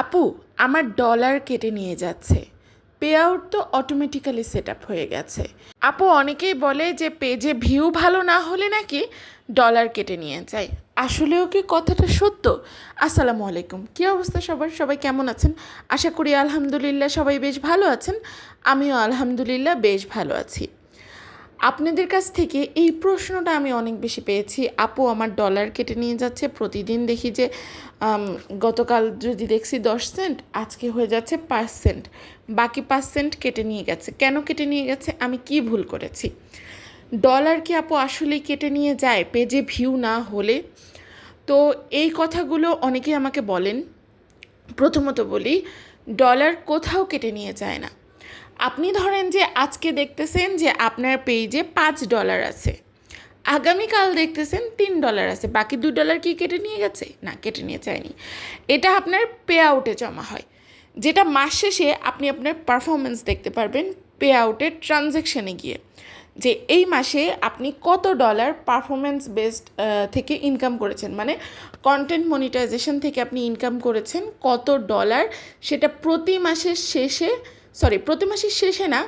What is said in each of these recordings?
আপু, আমার ডলার কেটে নিয়ে যাচ্ছে। পে আউট তো অটোমেটিক্যালি সেট আপ হয়ে গেছে। আপু, অনেকেই বলে যে পেজে ভিউ ভালো না হলে নাকি ডলার কেটে নিয়ে যায়। আসলেও কি কথাটা সত্য? আসসালামু আলাইকুম। কী অবস্থা সবার? সবাই কেমন আছেন? আশা করি আলহামদুলিল্লাহ সবাই বেশ ভালো আছেন। আমিও আলহামদুলিল্লাহ বেশ ভালো আছি। আপনাদের কাছ থেকে এই প্রশ্নটা আমি অনেক বেশি পেয়েছি। আপু আমার ডলার কেটে নিয়ে যাচ্ছে, প্রতিদিন দেখি যে গতকাল যদি দেখছি দশ সেন্ট আজকে হয়ে যাচ্ছে পাঁচ সেন্ট বাকি পাঁচ সেন্ট কেটে নিয়ে গেছে। কেন কেটে নিয়ে গেছে? আমি কি ভুল করেছি? ডলার কি আপু আসলেই কেটে নিয়ে যায়? পেজে ভিউ না হলে? তো এই কথাগুলো অনেকেই আমাকে বলেন। প্রথমত বলি ডলার কোথাও কেটে নিয়ে যায় না। আপনি ধরেন যে আজকে দেখতেছেন যে আপনার পেজে পাঁচ ডলার আছে। আগামীকাল দেখতেছেন তিন ডলার আছে। বাকি দু ডলার কি কেটে নিয়ে গেছে? না, কেটে নিয়ে যায়নি। এটা আপনার পে আউটে জমা হয়। যেটা মাস শেষে আপনি আপনার পারফরমেন্স দেখতে পারবেন পে আউটের ট্রানজ্যাকশানে গিয়ে। যে এই মাসে আপনি কত ডলার পারফরমেন্স বেসড থেকে ইনকাম করেছেন? মানে কন্টেন্ট মনিটাইজেশন থেকে আপনি ইনকাম করেছেন কত ডলার? সেটা প্রতি মাসের শেষে সরি প্রতি মাসের শেষে না,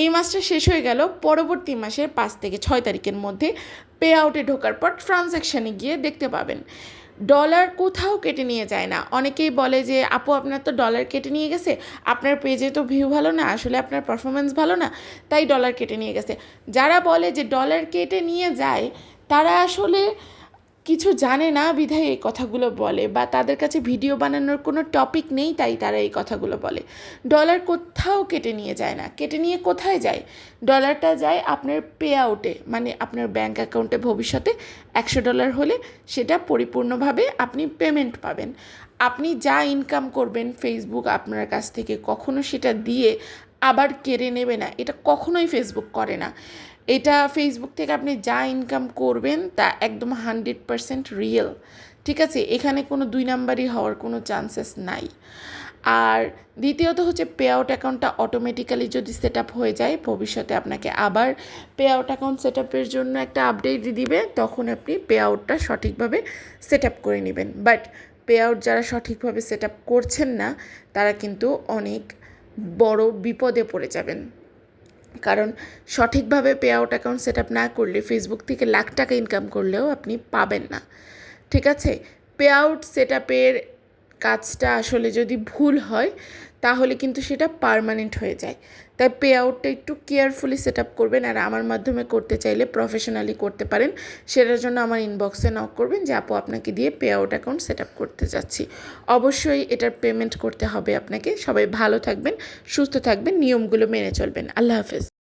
এই মাসটা শেষ হয়ে গেল, পরবর্তী মাসের পাঁচ থেকে ছয় তারিখের মধ্যে পে আউটে ঢোকার পর ট্রানজ্যাকশানে গিয়ে দেখতে পাবেন। ডলার কোথাও কেটে নিয়ে যায় না। অনেকেই বলে যে, আপু, আপনার তো ডলার কেটে নিয়ে গেছে, আপনার পেজে তো ভিউ ভালো না, আসলে আপনার পারফরমেন্স ভালো না, তাই ডলার কেটে নিয়ে গেছে। যারা বলে যে ডলার কেটে নিয়ে যায়, তারা আসলে কিছু জানে না বিধায় এই কথাগুলো বলে বা তাদের কাছে ভিডিও বানানোর কোনো টপিক নেই, তাই তারা এই কথাগুলো বলে। ডলার কোথাও কেটে নিয়ে যায় না। কেটে নিয়ে কোথায় যায়? ডলারটা যায় আপনার পে আউটে মানে আপনার ব্যাঙ্ক অ্যাকাউন্টে ভবিষ্যতে। একশো ডলার হলে সেটা পরিপূর্ণভাবে আপনি পেমেন্ট পাবেন। আপনি যা ইনকাম করবেন ফেসবুক আপনার কাছ থেকে কখনো সেটা দিয়ে আবার কেড়ে নেবে না। এটা কখনোই ফেসবুক করে না। এটা ফেসবুক থেকে আপনি যা ইনকাম করবেন তা একদম হান্ড্রেড পারসেন্ট রিয়েল ঠিক আছে? এখানে কোনো দুই নাম্বারই হওয়ার কোনো চান্সেস নাই। আর দ্বিতীয়ত হচ্ছে পে আউট অ্যাকাউন্টটা অটোমেটিক্যালি যদি সেট আপ হয়ে যায়, ভবিষ্যতে আপনাকে আবার পে আউট অ্যাকাউন্ট সেট আপের জন্য একটা আপডেট দিবে, তখন আপনি পে আউটটা সঠিকভাবে সেট আপ করে নেবেন। বাট পে আউট যারা সঠিকভাবে সেট আপ করছেন না, তারা কিন্তু অনেক বড় বিপদে পড়ে যাবেন। কারণ সঠিকভাবে pay out account set up না করলে ফেসবুক থেকে লাখ টাকা ইনকাম করলেও আপনি পাবেন না। ঠিক আছে? পে আউট সেট আপের কাজটা আসলে যদি ভুল হয়, তাহলে কিন্তু সেটা পারমানেন্ট হয়ে যায়। তাই পে আউটটা একটু কেয়ারফুলি সেট আপ করবেন আর আমার মাধ্যমে করতে চাইলে প্রফেশনালি করতে পারেন। সেটার জন্য আমার ইনবক্সে নক করবেন যে, আপু, আপনাকে দিয়ে pay out account set up করতে যাচ্ছি। অবশ্যই এটার পেমেন্ট করতে হবে আপনাকে। সবাই ভালো থাকবেন, সুস্থ থাকবেন, নিয়মগুলো মেনে চলবেন। আল্লাহ হাফেজ।